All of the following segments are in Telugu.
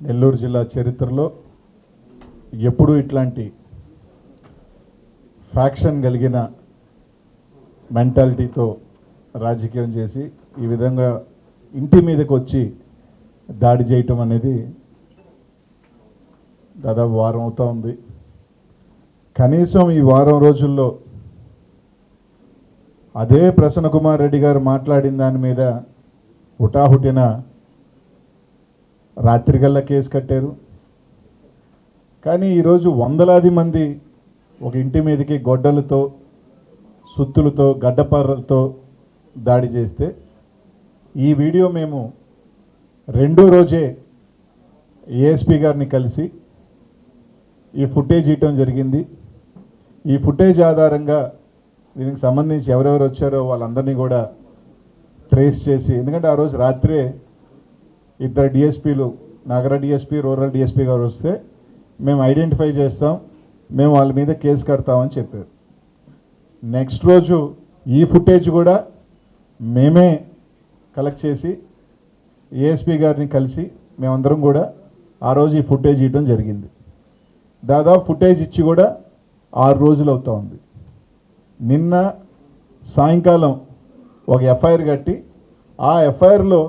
నెల్లూరు జిల్లా చరిత్రలో ఎప్పుడూ ఇట్లాంటి ఫ్యాక్షన్ కలిగిన మెంటాలిటీతో రాజకీయం చేసి ఈ విధంగా ఇంటి మీదకి వచ్చి దాడి చేయటం అనేది దాదాపు వారం అవుతూ ఉంది. కనీసం ఈ వారం రోజుల్లో అదే ప్రసన్న కుమార్ రెడ్డి గారు మాట్లాడిన దాని మీద హుటాహుటిన రాత్రికల్లా కేసు కట్టారు. కానీ ఈరోజు వందలాది మంది ఒక ఇంటి మీదకి గొడ్డలతో సుత్తులతో గడ్డపారలతో దాడి చేస్తే ఈ వీడియో మేము రెండో రోజే ఏఎస్పీ గారిని కలిసి ఈ ఫుటేజ్ ఇవ్వటం జరిగింది. ఈ ఫుటేజ్ ఆధారంగా దీనికి సంబంధించి ఎవరెవరు వచ్చారో వాళ్ళందరినీ కూడా ట్రేస్ చేసి ఎందుకంటే ఆ రోజు రాత్రే ఇద్దరు డిఎస్పీలు నగర డిఎస్పీ రూరల్ డిఎస్పీ గారు వస్తే మేము ఐడెంటిఫై చేస్తాం మేము వాళ్ళ మీద కేసు కడతామని చెప్పారు. నెక్స్ట్ రోజు ఈ ఫుటేజ్ కూడా మేమే కలెక్ట్ చేసి ఏఎస్పీ గారిని కలిసి మేమందరం కూడా ఆ రోజు ఈ ఫుటేజ్ ఇవ్వడం జరిగింది. దాదాపు ఫుటేజ్ ఇచ్చి కూడా ఆరు రోజులు అవుతా ఉంది. నిన్న సాయంకాలం ఒక ఎఫ్ఐఆర్ కట్టి ఆ ఎఫ్ఐఆర్లో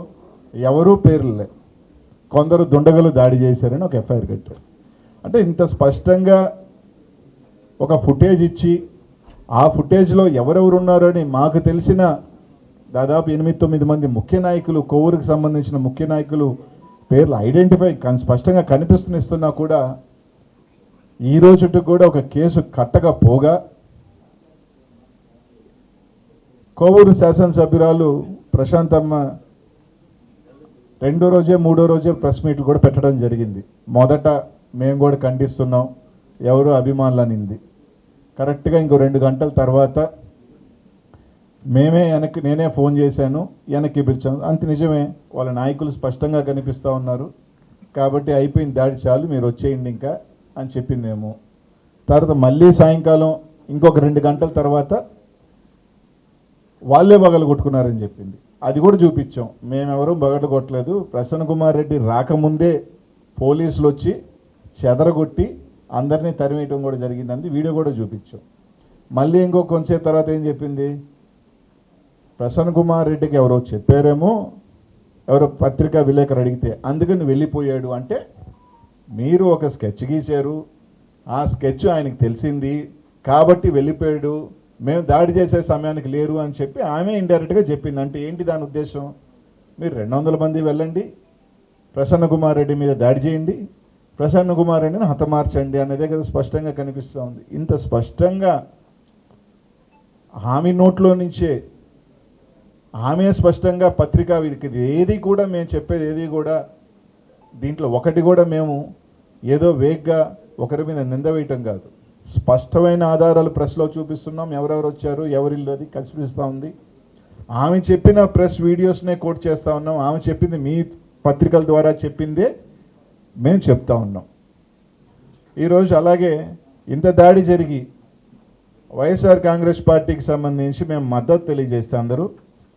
ఎవరూ పేర్లే కొందరు దుండగలు దాడి చేశారని ఒక ఎఫ్ఐఆర్ కట్టారు. అంటే ఇంత స్పష్టంగా ఒక ఫుటేజ్ ఇచ్చి ఆ ఫుటేజ్లో ఎవరెవరు ఉన్నారని మాకు తెలిసిన దాదాపు ఎనిమిది తొమ్మిది మంది ముఖ్య నాయకులు కొవ్వూరుకు సంబంధించిన ముఖ్య నాయకులు పేర్లు ఐడెంటిఫై కానీ స్పష్టంగా కనిపిస్తున్నా కూడా ఈ రోజుకి కూడా ఒక కేసు కట్టకపోగా కోవూరు శాసనసభ్యురాలు ప్రశాంతమ్మ రెండో రోజే మూడో రోజే ప్రెస్ మీట్లు కూడా పెట్టడం జరిగింది. మొదట మేము కూడా ఖండిస్తున్నాం ఎవరు అభిమానులు అనింది కరెక్ట్గా ఇంకో రెండు గంటల తర్వాత మేమే వెనక్కి నేనే ఫోన్ చేశాను వెనక్కి పిలిచాను. అంత నిజమే వాళ్ళ నాయకులు స్పష్టంగా కనిపిస్తూ ఉన్నారు. కాబట్టి అయిపోయింది దాడి చాలు మీరు వచ్చేయండి ఇంకా అని చెప్పిందేమో. తర్వాత మళ్ళీ సాయంకాలం ఇంకొక రెండు గంటల తర్వాత వాళ్ళే పగలు కొట్టుకున్నారని చెప్పింది. అది కూడా చూపించాం. మేమెవరూ బగలు కొట్టలేదు ప్రసన్న కుమార్ రెడ్డి రాకముందే పోలీసులు వచ్చి చెదరగొట్టి అందరినీ తరిమేయటం కూడా జరిగిందని వీడియో కూడా చూపించాం. మళ్ళీ ఇంకో కొంచెం తర్వాత ఏం చెప్పింది? ప్రసన్న కుమార్ రెడ్డికి ఎవరో చెప్పారేమో? ఎవరో పత్రికా విలేకరు అడిగితే అందుకని వెళ్ళిపోయాడు అంటే మీరు ఒక స్కెచ్ గీశారు. ఆ స్కెచ్ ఆయనకి తెలిసింది. కాబట్టి వెళ్ళిపోయాడు. మేము దాడి చేసే సమయానికి లేరు అని చెప్పి ఆమె ఇండైరెక్ట్గా చెప్పింది. అంటే ఏంటి దాని ఉద్దేశం? మీరు రెండు వందల మంది వెళ్ళండి. ప్రసన్న కుమార్ రెడ్డి మీద దాడి చేయండి. ప్రసన్న కుమార్ రెడ్డిని హతమార్చండి అనేదే కదా స్పష్టంగా కనిపిస్తూ ఉంది. ఇంత స్పష్టంగా హామీ నోట్లో నుంచే ఆమె స్పష్టంగా పత్రికా వీరికి ఏది కూడా మేము చెప్పేది ఏది కూడా దీంట్లో ఒకటి కూడా మేము ఏదో వేగ్గా ఒకరి మీద నింద వేయటం కాదు. స్పష్టమైన ఆధారాలు ప్రెస్లో చూపిస్తున్నాం. ఎవరెవరు వచ్చారు ఎవరిల్లు అది కల్పిస్తూ ఉంది. ఆమె చెప్పిన ప్రెస్ వీడియోస్నే కోట్ చేస్తూ ఉన్నాం. ఆమె చెప్పింది మీ పత్రికల ద్వారా చెప్పిందే మేము చెప్తా ఉన్నాం. ఈరోజు అలాగే ఇంత దాడి జరిగి వైఎస్ఆర్ కాంగ్రెస్ పార్టీకి సంబంధించి మేము మద్దతు తెలియజేస్తే అందరూ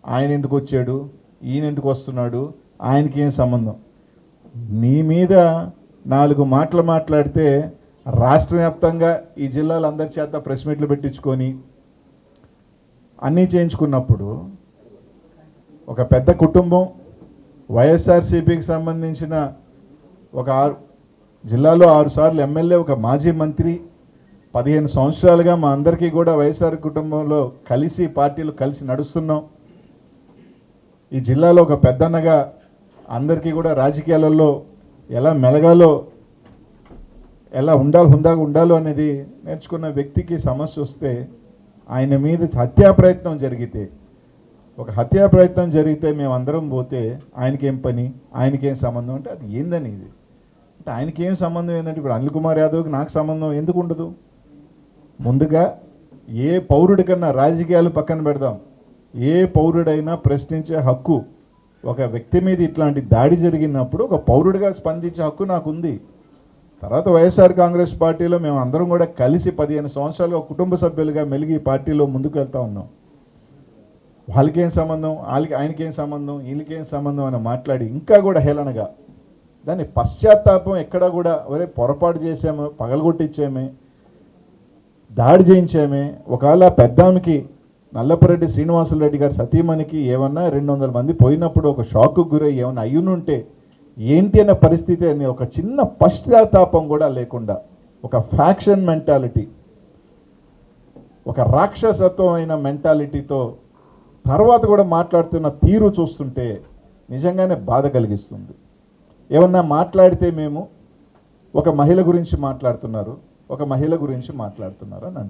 ఆయన ఎందుకు వచ్చాడు ఈయన ఎందుకు వస్తున్నాడు ఆయనకి ఏం సంబంధం? నీ మీద నాలుగు మాటలు మాట్లాడితే రాష్ట్ర వ్యాప్తంగా ఈ జిల్లాలో అందరి చేత ప్రెస్ మీట్లు పెట్టించుకొని అన్నీ చేయించుకున్నప్పుడు ఒక పెద్ద కుటుంబం వైఎస్ఆర్సీపీకి సంబంధించిన ఒక ఆరు జిల్లాలో ఆరు సార్లు ఎమ్మెల్యే ఒక మాజీ మంత్రి పదిహేను సంవత్సరాలుగా మా అందరికీ కూడా వైఎస్ఆర్ కుటుంబంలో కలిసి పార్టీలు కలిసి నడుస్తున్నాం. ఈ జిల్లాలో ఒక పెద్దన్నగా అందరికీ కూడా రాజకీయాలలో ఎలా మెలగాలో ఎలా ఉండాలి హుందాగా ఉండాలో అనేది నేర్చుకున్న వ్యక్తికి సమస్య వస్తే ఆయన మీద హత్యా ప్రయత్నం జరిగితే ఒక హత్యా ప్రయత్నం జరిగితే మేము అందరం పోతే ఆయనకేం పని ఆయనకేం సంబంధం? అంటే అది ఏందని ఇది అంటే ఆయనకేం సంబంధం ఏంటంటే ఇప్పుడు అనిల్ కుమార్ యాదవ్కి నాకు సంబంధం ఎందుకు ఉండదు? ముందుగా ఏ పౌరుడి కన్నా రాజకీయాలు పక్కన పెడదాం. ఏ పౌరుడైనా ప్రశ్నించే హక్కు ఒక వ్యక్తి మీద ఇట్లాంటి దాడి జరిగినప్పుడు ఒక పౌరుడిగా స్పందించే హక్కు నాకు ఉంది తర్వాత వైఎస్ఆర్ కాంగ్రెస్ పార్టీలో మేము అందరం కూడా కలిసి పదిహేను సంవత్సరాలుగా కుటుంబ సభ్యులుగా మెలిగి పార్టీలో ముందుకు వెళ్తా ఉన్నాం. వాళ్ళకేం సంబంధం? వాళ్ళకి ఆయనకేం సంబంధం? వీళ్ళకేం సంబంధం అని మాట్లాడి ఇంకా కూడా హేళనగా దాని పశ్చాత్తాపం ఎక్కడ కూడా ఒరే పొరపాటు చేసాము పగలగొట్టించామే దాడి చేయించామే. ఒకవేళ పెద్దామికి నల్లపురెడ్డి శ్రీనివాసులరెడ్డి గారి సతీమణికి ఏమన్నా రెండు వందల మంది పోయినప్పుడు ఒక షాక్కు గురై ఏమన్నా అయ్యునుంటే ఏంటి అనే పరిస్థితి అనే ఒక చిన్న పశ్చాత్తాపం కూడా లేకుండా ఒక ఫ్యాక్షన్ మెంటాలిటీ ఒక రాక్షసత్వమైన మెంటాలిటీతో తర్వాత కూడా మాట్లాడుతున్న తీరు చూస్తుంటే నిజంగానే బాధ కలిగిస్తుంది. ఏమన్నా మాట్లాడితే మేము ఒక మహిళ గురించి మాట్లాడుతున్నారు ఒక మహిళ గురించి మాట్లాడుతున్నారు అని